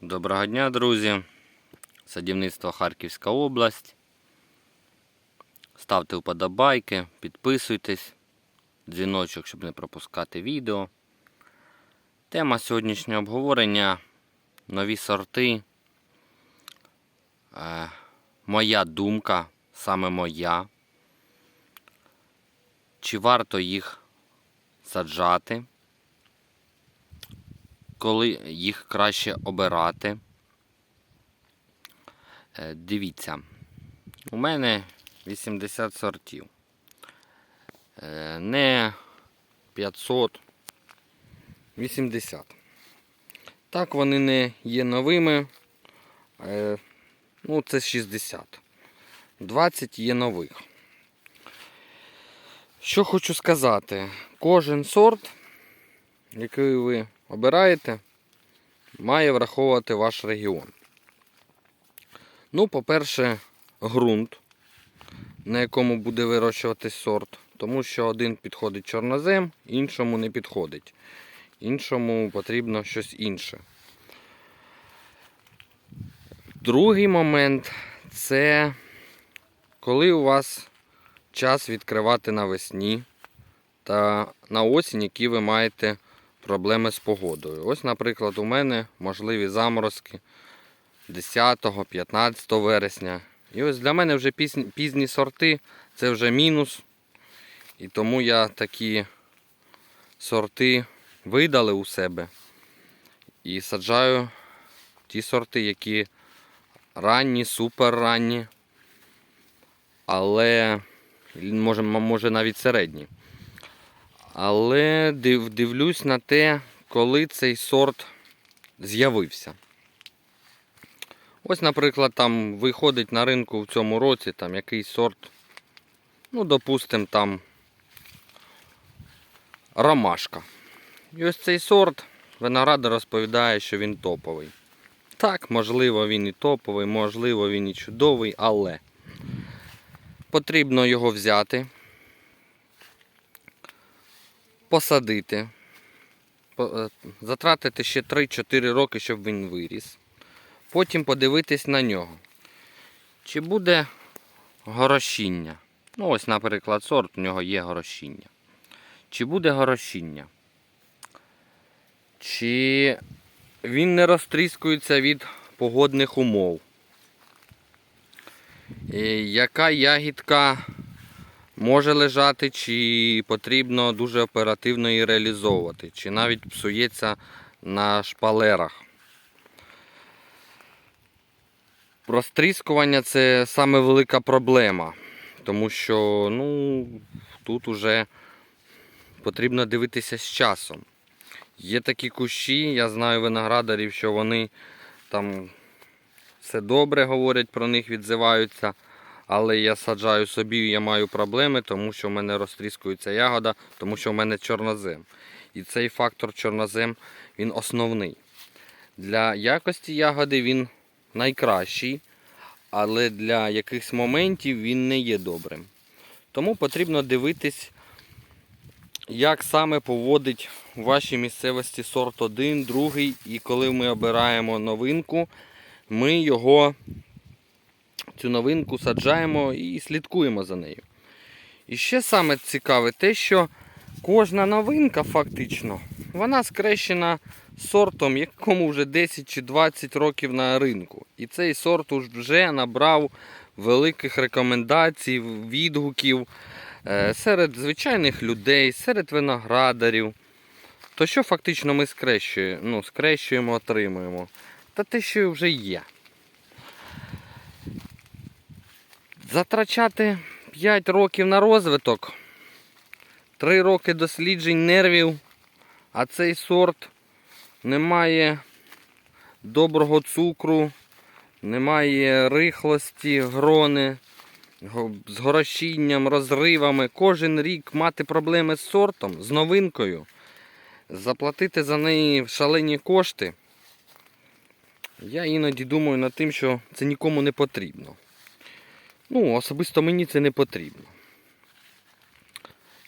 Доброго дня, друзі. Садівництво Харківська область. Ставте вподобайки, підписуйтесь, дзвіночок, щоб не пропускати відео. Тема сьогоднішнього обговорення нові сорти. Е, моя думка, саме моя. Чи варто їх саджати? Коли їх краще обирати. Е, Дивіться, у мене 80 сортів. Е, Не 500, 80. Так, вони не є новими. Е, Ну, це 60. 20 є нових. Що хочу сказати, кожен сорт, який ви обираєте, має враховувати ваш регіон. Ну, по-перше, ґрунт, на якому буде вирощуватись сорт, тому що один підходить чорнозем, іншому не підходить. Іншому потрібно щось інше. Другий момент це коли у вас час відкривати навесні та на осінь, які ви маєте проблеми з погодою. Ось, наприклад, у мене можливі заморозки 10-15 вересня. І ось для мене вже пізні, пізні сорти це вже мінус. І тому я такі сорти видали у себе і саджаю ті сорти, які ранні, супер ранні, але може, може навіть середні. Але див, дивлюсь на те, коли цей сорт з'явився. Ось, наприклад, там виходить на ринку в цьому році там якийсь сорт, ну, допустимо, там ромашка. І ось цей сорт виноградар розповідає, що він топовий. Так, можливо, він і топовий, можливо, він і чудовий, але потрібно його взяти посадити, е, затратити ще 3-4 роки, щоб він виріс. Потім подивитись на нього. Чи буде горошіння? Ну, ось, наприклад, сорт, у нього є горошіння. Чи буде горошіння? Чи він не розтріскується від погодних умов? І яка ягідка може лежати, чи потрібно дуже оперативно її реалізовувати, чи навіть псується на шпалерах. Розтріскування це саме велика проблема, тому що ну, тут уже потрібно дивитися з часом. Є такі кущі, я знаю виноградарів, що вони там все добре говорять про них, відзиваються. Але я саджаю собі, я маю проблеми, тому що в мене розтріскується ягода, тому що в мене чорнозем. І цей фактор чорнозем він основний. Для якості ягоди він найкращий, але для якихось моментів він не є добрим. Тому потрібно дивитись, як саме поводить у вашій місцевості сорт 1, другий, і коли ми обираємо новинку, ми його цю новинку саджаємо і слідкуємо за нею. І ще саме цікаве те, що кожна новинка фактично, вона скрещена сортом, якому вже 10 чи 20 років на ринку. І цей сорт вже набрав великих рекомендацій, відгуків е, серед звичайних людей, серед виноградарів. То що фактично ми скрещуємо, ну, скрещуємо, отримуємо? Та те, що вже є. Затрачати 5 років на розвиток, 3 роки досліджень нервів, а цей сорт не має доброго цукру, немає рихлості, грони, з горощінням, розривами. Кожен рік мати проблеми з сортом, з новинкою, заплатити за неї шалені кошти. Я іноді думаю над тим, що це нікому не потрібно. Ну, особисто мені це не потрібно.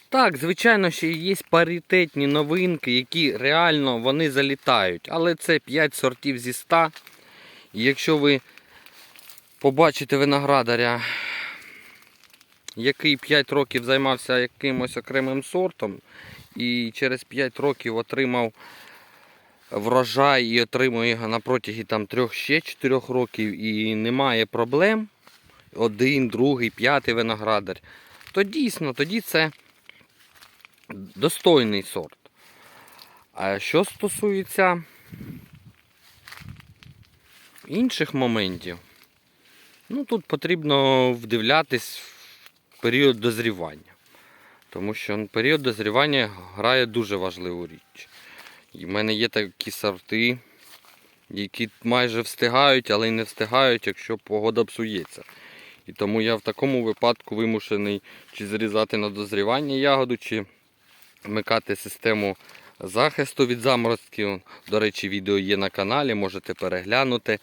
Так, звичайно, ще є паритетні новинки, які реально вони залітають. Але це 5 сортів зі 100. І якщо ви побачите виноградаря, який 5 років займався якимось окремим сортом, і через 5 років отримав врожай і отримує його на протязі 3-4 років і немає проблем, один, другий, п'ятий виноградар, то дійсно тоді це достойний сорт. А що стосується інших моментів, ну тут потрібно вдивлятись в період дозрівання. Тому що період дозрівання грає дуже важливу річ. І в мене є такі сорти, які майже встигають, але й не встигають, якщо погода псується. І тому я в такому випадку вимушений чи зрізати на дозрівання ягоду, чи вмикати систему захисту від заморозків. До речі, відео є на каналі, можете переглянути.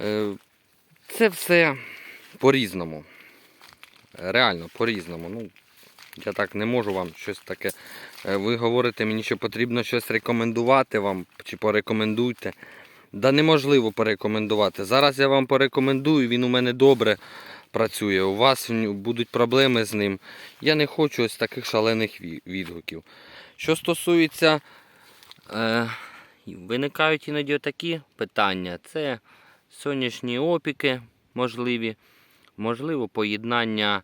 Е, Це все по-різному. Реально по-різному. Ну, я так не можу вам щось таке. Е, Ви говорите мені, що потрібно щось рекомендувати вам чи порекомендуйте. Да неможливо порекомендувати. Зараз я вам порекомендую, він у мене добре працює. У вас будуть проблеми з ним. Я не хочу ось таких шалених відгуків. Що стосується, е, виникають іноді такі питання. Це сонячні опіки можливі, можливо, поєднання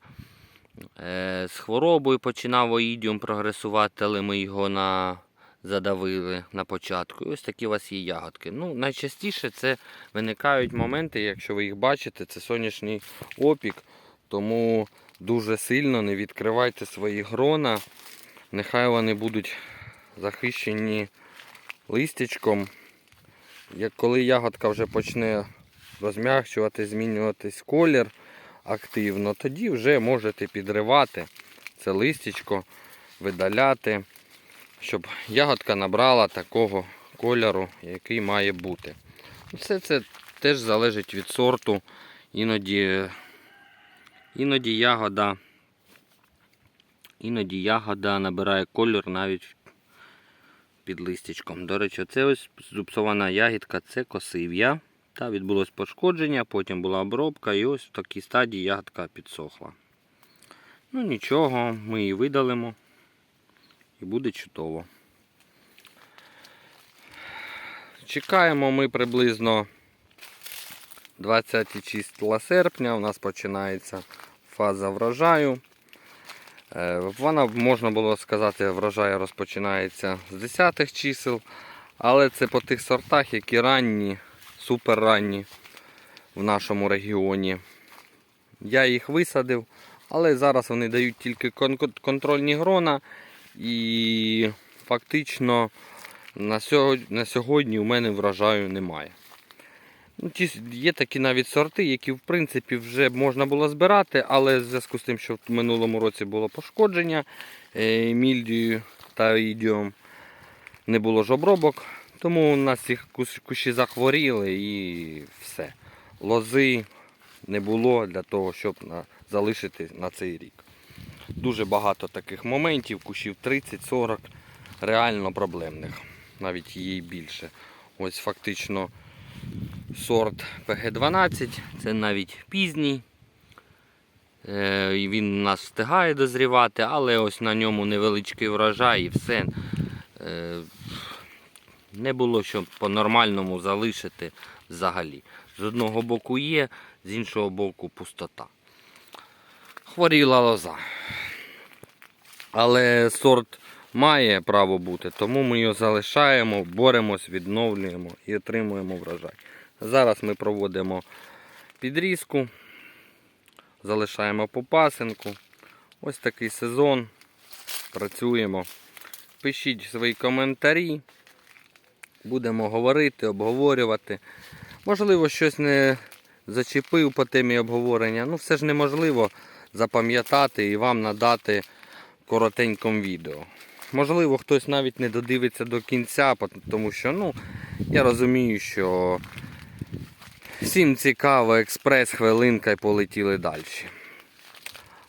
е, з хворобою починав оїдіум прогресувати, але ми його на... задавили на початку. І ось такі у вас є ягодки. Ну, найчастіше це виникають моменти, якщо ви їх бачите, це сонячний опік. Тому дуже сильно не відкривайте свої грона. Нехай вони будуть захищені листячком. Як коли ягодка вже почне розм'якчувати, змінюватись колір активно, тоді вже можете підривати це листячко, видаляти, щоб ягодка набрала такого кольору, який має бути. Все це теж залежить від сорту. Іноді, іноді ягода. Іноді ягода набирає колір навіть під листячком. До речі, це ось зупсована ягідка, це косив'я. Та відбулось пошкодження, потім була обробка і ось в такій стадії ягодка підсохла. Ну нічого, ми її видалимо і буде чудово. Чекаємо ми приблизно 20 числа серпня. У нас починається фаза врожаю. Е, Вона, можна було сказати, врожай розпочинається з 10 чисел, але це по тих сортах, які ранні, супер ранні в нашому регіоні. Я їх висадив, але зараз вони дають тільки контрольні грона і фактично на сьогодні, у мене врожаю немає. Ну, є такі навіть сорти, які в принципі вже можна було збирати, але в зв'язку з тим, що в минулому році було пошкодження е, мільдію та ідіом, не було ж обробок, тому у нас ці кущі захворіли і все. Лози не було для того, щоб залишити на цей рік. Дуже багато таких моментів, кущів 30-40 реально проблемних, навіть і більше. Ось фактично сорт PG12, це навіть пізній. Е, Він у нас встигає дозрівати, але ось на ньому невеличкий врожай і все. Е, Не було що по-нормальному залишити взагалі. З одного боку є, з іншого боку пустота. Хворіла лоза. Але сорт має право бути, тому ми його залишаємо, боремось, відновлюємо і отримуємо врожай. Зараз ми проводимо підрізку, залишаємо попасинку. Ось такий сезон. Працюємо. Пишіть свої коментарі. Будемо говорити, обговорювати. Можливо, щось не зачепив по темі обговорення. Ну, все ж неможливо запам'ятати і вам надати коротеньком відео. Можливо, хтось навіть не додивиться до кінця, тому що ну, я розумію, що всім цікаво, експрес, хвилинка і полетіли далі.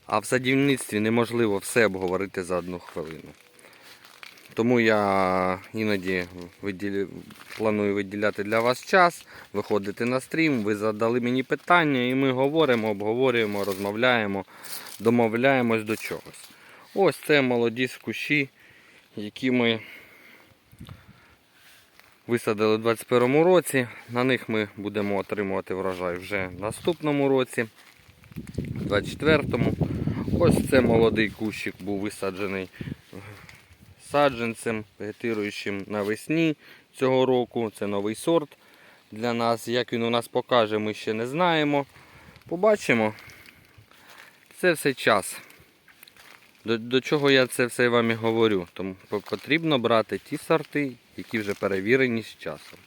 А в садівництві неможливо все обговорити за одну хвилину. Тому я іноді виділю, планую виділяти для вас час, виходити на стрім, ви задали мені питання, і ми говоримо, обговорюємо, розмовляємо, домовляємось до чогось. Ось це молоді кущі, які ми висадили у 2021 році. На них ми будемо отримувати врожай вже в наступному році, в 24-му. Ось це молодий кущик був висаджений саджанцем, вегетируючим навесні цього року. Це новий сорт для нас. Як він у нас покаже, ми ще не знаємо. Побачимо. Це все час. До, до чого я це все вам і говорю? Тому потрібно брати ті сорти, які вже перевірені з часом,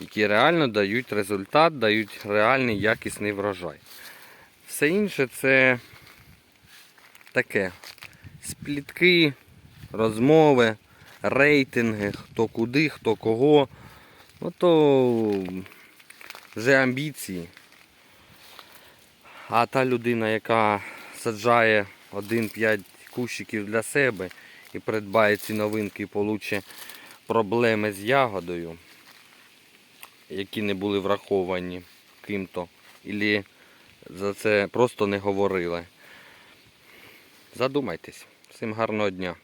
які реально дають результат, дають реальний якісний врожай. Все інше це таке сплітки, розмови, рейтинги, хто куди, хто кого. Ну то вже амбіції. А та людина, яка саджає 1-5 кущиків для себе і придбає ці новинки і получить проблеми з ягодою, які не були враховані ким-то, або за це просто не говорили. Задумайтесь. Всім гарного дня.